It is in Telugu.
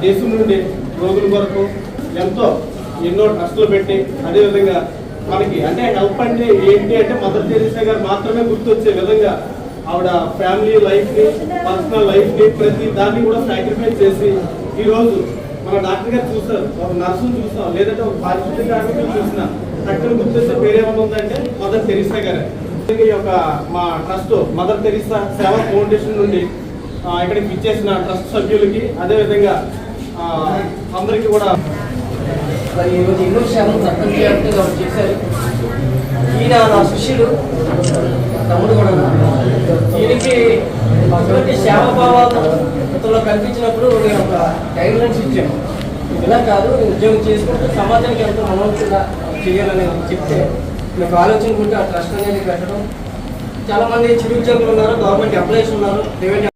దేశం నుండి రోగుల కొరకు ఎంతో ఎన్నో ట్రస్టులు పెట్టి అదేవిధంగా మనకి అంటే హెల్ప్ అంటే ఏంటి అంటే మదర్ తెరీసా గారు మాత్రమే గుర్తొచ్చే విధంగా ఆవిడ ఫ్యామిలీ లైఫ్ని పర్సనల్ లైఫ్ని ప్రతి దాన్ని కూడా సాక్రిఫైస్ చేసి ఈరోజు మన డాక్టర్ గారు చూస్తారు ఒక నర్సును చూస్తాం లేదంటే ఒక పారిశుద్ధ్య కార్మికులు చూసిన. చక్కని గుర్తిస్తే పేరు ఉందంటే మదర్ తెరీసా గారు. ఈ యొక్క మా ట్రస్ట్ మదర్ తెరిస్తా సేవా ఫౌండేషన్ నుండి ఇక్కడికి ఇచ్చేసిన ట్రస్ట్ సభ్యులకి అదేవిధంగా అందరికీ కూడా ఈరోజు ఎన్నో సేవలు చట్టం చేయాలంటే వాళ్ళు చేశారు ఈయన నా శిష్యుడు తమ్ముడు కూడా ఈయనకి అటువంటి సేవభావాలు ఇతరులు కల్పించినప్పుడు నేను ఒక గైడ్ లైన్స్ ఇచ్చాను ఇలా కాదు నేను ఉద్యోగం చేసుకుంటూ సమాజానికి ఎంతో మనవంతుగా చేయాలని చెప్తే నాకు ఆలోచన ఉంటే ఆ ట్రస్ట్ అనేది పెట్టడం. చాలా మంది చిరు ఉద్యోగులు ఉన్నారు గవర్నమెంట్ ఎంప్లాయీస్ ఉన్నారు ప్రైవేట్